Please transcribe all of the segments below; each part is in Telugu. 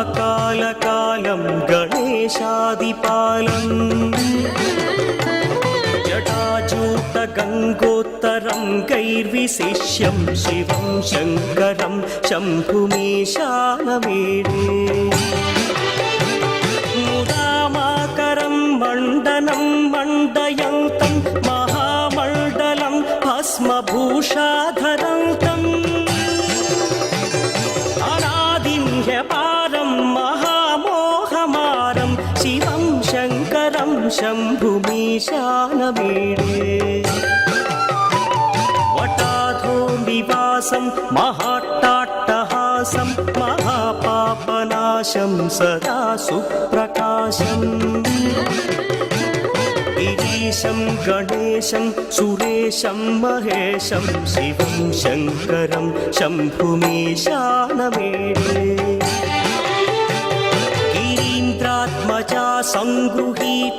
కాలకాలం గణేశాదిపాలం. జటాజూత గంగోత్తరం గైర్విశిష్యం శివం శంకరం శంభుమీశానమేడే ముదామాకరం మండనం మండయంతం మహామండలం భస్మభూషాధరంతం. प्रकाशम सदा सुप्रकाशम गिरीशं गणेशं, सुरेशं, महेशं, शिवं, शङ्करं शम्भुमेशानमेडे गिरीन्द्रात्मजा सङ्गृहीतार्धदेहं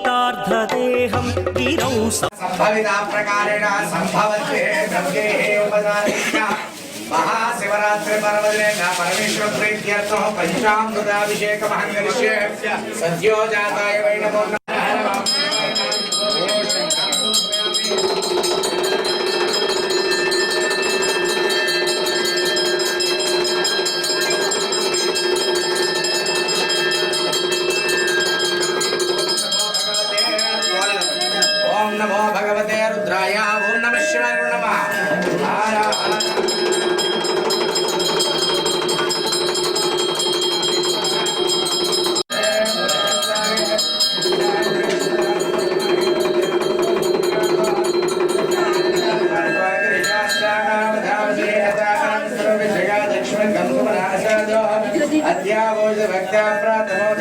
गिरौ सम्भविता प्रकारेण उपदानेन महाशिवरात्रि पर्वदिने परमेश्वर प्रीत्यर्थ पंचाभिषेक महँगे सद्यो जाताय वै नमो। అద్యావోజ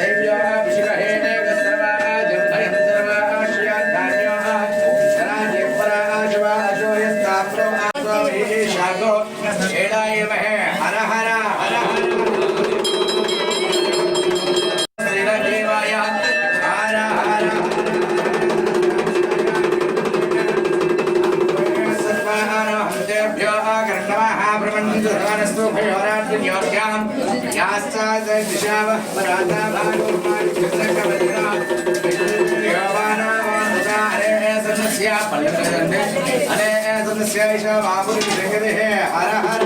यस्यायष मापुरि जगदेः हर हर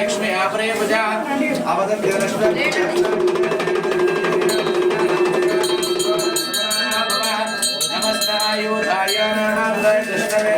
लक्ष्मी आपरे पूजा अवदन जनश्वर नमस्तायुधाय नमः दर्शने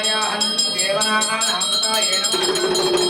స్తోత్రాయ హన్ దేవనానామతాయ నమః.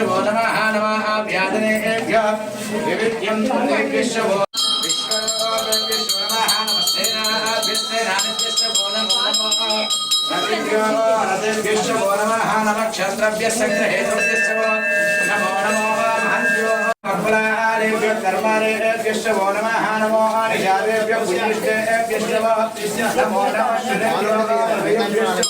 विश्वो नमः नमः व्यादनेभ्य विविध्यं विश्वो क्षत्रभ्य सङ्ग्रहेतुभ्यश्चवो नमो नमो महन्त्यो मङ्गलाहारेभ्यो कर्मारेभ्यश्चवो नमः नमो निशारेभ्यो पुण्येभ्यश्चवो नमो नमः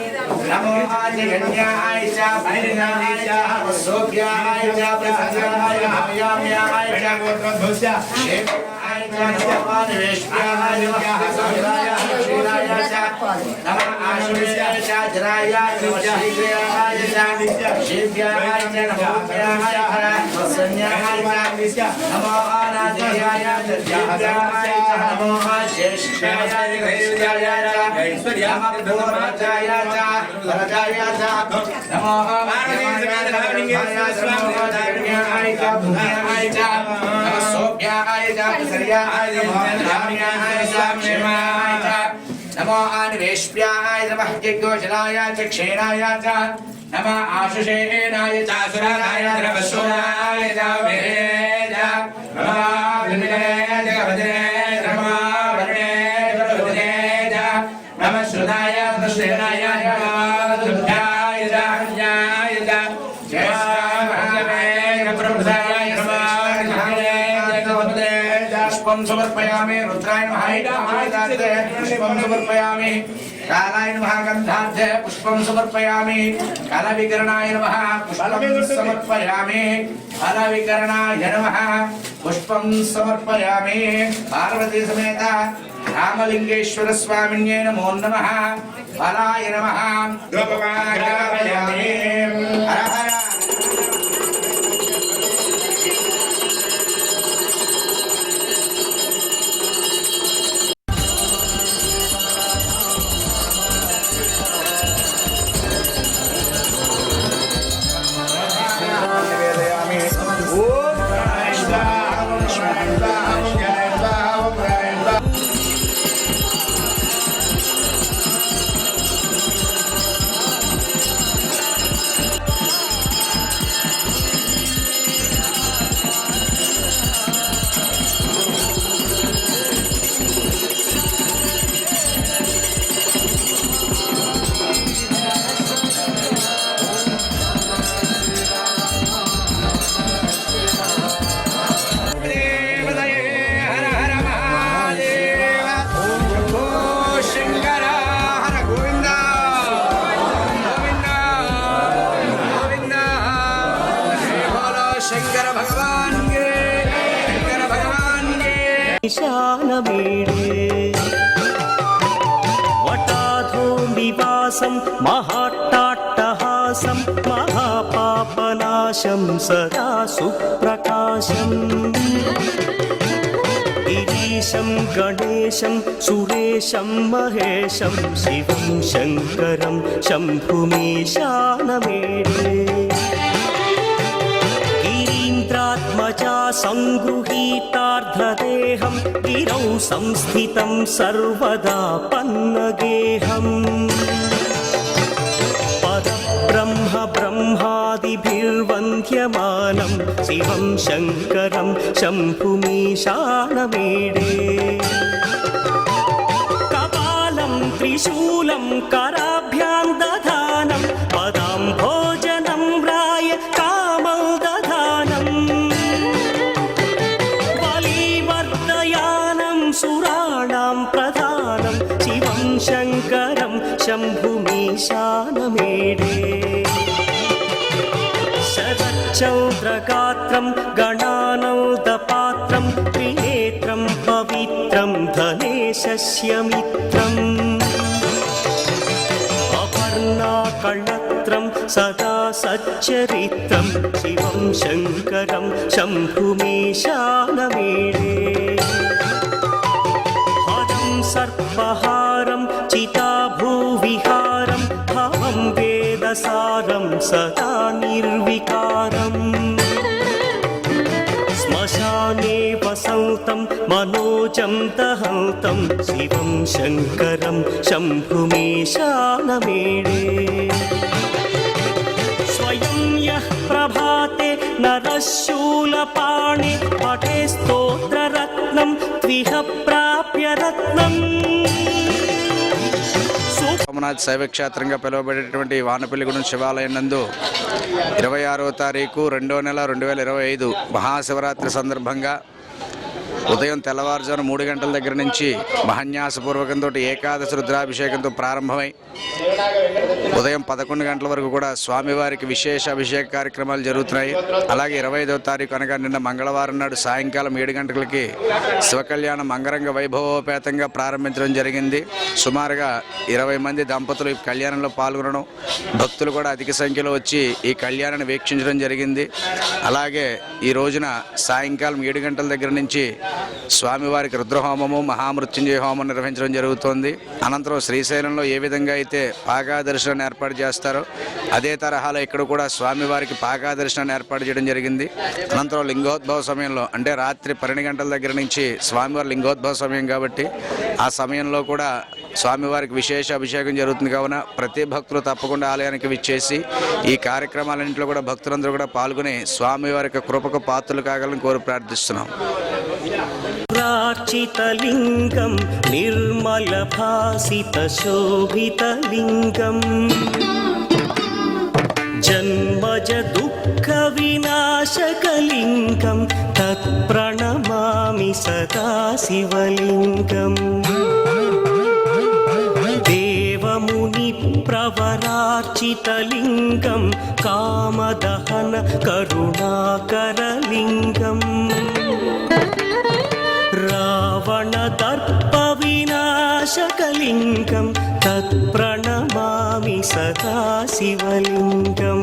मध्यमाय च नमो आजन्याय च भैरनाय च सोभ्याय च प्रसन्नाय हव्याम्याय च गोत्रध्वस्य शेषाय كان وقال يشفيها لوحد رايا رايا نما عاشوريا شاد رايا وشيبيا هايدا شيبيا هايدا هوبيا هايدا وصنيا هايدا نما أنا ديا يا ديا هايدا نما شيشيا يا يا يا مقبورة يا يا وردا يا يا نما أنا ديا يا ديا هايدا نما هايدا هايدا च धाम्याय च क्षेमाय च नमो आनिवेश्याय नमः यज्ञोशलाय च क्षेणाय च नमः आशुषेणाय च सुराय च पुष्पं समर्पयामि रुद्राय नमः पुष्पं समर्पयामि कालाय नमः गन्धार्थे पुष्पं समर्पयामि कालविकरणाय नमः पुष्पं समर्पयामि कालविकरणाय नमः पुष्पं समर्पयामि। पार्वती समेत रामलिङ्गेश्वर स्वामिन्ये नमो। नमः। फलाय नमः हर हर महाट्टाट्टहासं महापापनाशं सदा सुप्रकाशम् गिरीशं गणेशं सुरेशं महेशं शिवं शङ्करं शम्भुमीशानमेडे गिरीन्द्रात्मजा सङ्गृहीतार्धदेहं गिरौ संस्थितं सर्वदा पन्नगेहम् पदब्रह्म ब्रह्मादिभिर्वन्द्यमानं शिवं शङ्करं शम्भुमीशानमेडे कपालं त्रिशूलं कराभ्यां शरच्चौद्रगात्रं गणानौदपात्रं त्रिनेत्रं पवित्रं धनेशस्य मित्रम् अपर्णाकळत्रं सदा सच्चरित्रं शिवं शङ्करं शम्भुमीशानमेडे हरं सर्पहारं चिताभूविहारं भवं वेदसारं सदा निर्विकारम् మనోజం దహంతం శివం శంకరం శంభుమీశానమేడే स्वयं यः प्रभाते नरशूलपाणि पठे स्तोत्ररत्नं त्विह प्राप्य रत्नम् సోమనాథ్ శైవ క్షేత్రంగా పిలువబడేటువంటి వానపల్లిగూడెం శివాలయం నందు ఇరవై ఆరవ తారీఖు రెండో నెల రెండు వేల ఇరవై ఐదు మహాశివరాత్రి సందర్భంగా ఉదయం తెల్లవారుజాము మూడు గంటల దగ్గర నుంచి మహన్యాసపూర్వకంతో ఏకాదశి రుద్రాభిషేకంతో ప్రారంభమై ఉదయం పదకొండు గంటల వరకు కూడా స్వామివారికి విశేష అభిషేక కార్యక్రమాలు జరుగుతున్నాయి. అలాగే ఇరవై ఐదవ తారీఖు అనగా నిన్న మంగళవారం నాడు సాయంకాలం ఏడు గంటలకి శివకళ్యాణ మంగరంగ వైభవోపేతంగా ప్రారంభించడం జరిగింది. సుమారుగా ఇరవై మంది దంపతులు ఈ కళ్యాణంలో పాల్గొనడం భక్తులు కూడా అధిక సంఖ్యలో వచ్చి ఈ కళ్యాణాన్ని వీక్షించడం జరిగింది. అలాగే ఈ రోజున సాయంకాలం ఏడు గంటల దగ్గర నుంచి స్వామివారికి రుద్రహోమము మహామృత్యుంజయ హోమం నిర్వహించడం జరుగుతోంది. అనంతరం శ్రీశైలంలో ఏ విధంగా అయితే పాగా దర్శనాన్ని ఏర్పాటు చేస్తారో అదే తరహాలో ఇక్కడ కూడా స్వామివారికి పాగా దర్శనాన్ని ఏర్పాటు చేయడం జరిగింది. అనంతరం లింగోద్భవ సమయంలో అంటే రాత్రి పన్నెండు గంటల దగ్గర నుంచి స్వామివారి లింగోద్భవ సమయం కాబట్టి ఆ సమయంలో కూడా స్వామివారికి విశేష అభిషేకం జరుగుతుంది కావున ప్రతి భక్తులు తప్పకుండా ఆలయానికి విచ్చేసి ఈ కార్యక్రమాలన్నింటిలో కూడా భక్తులందరూ కూడా పాల్గొని స్వామివారి యొక్క కృపకు పాత్రలు కాగలని కోరి ప్రార్థిస్తున్నాం. ప్రాచితలింగం నిర్మల భాసిత శోభితలింగం జన్మజ దుఃఖ వినాశకలింగం తత్ప్రణమామి సదా శివలింగం. కాంచితలింగం కామదహన కరుణాకరలింగం. రావణ దర్ప వినాశకలింగం తత్ప్రణమామి సదాశివలింగం.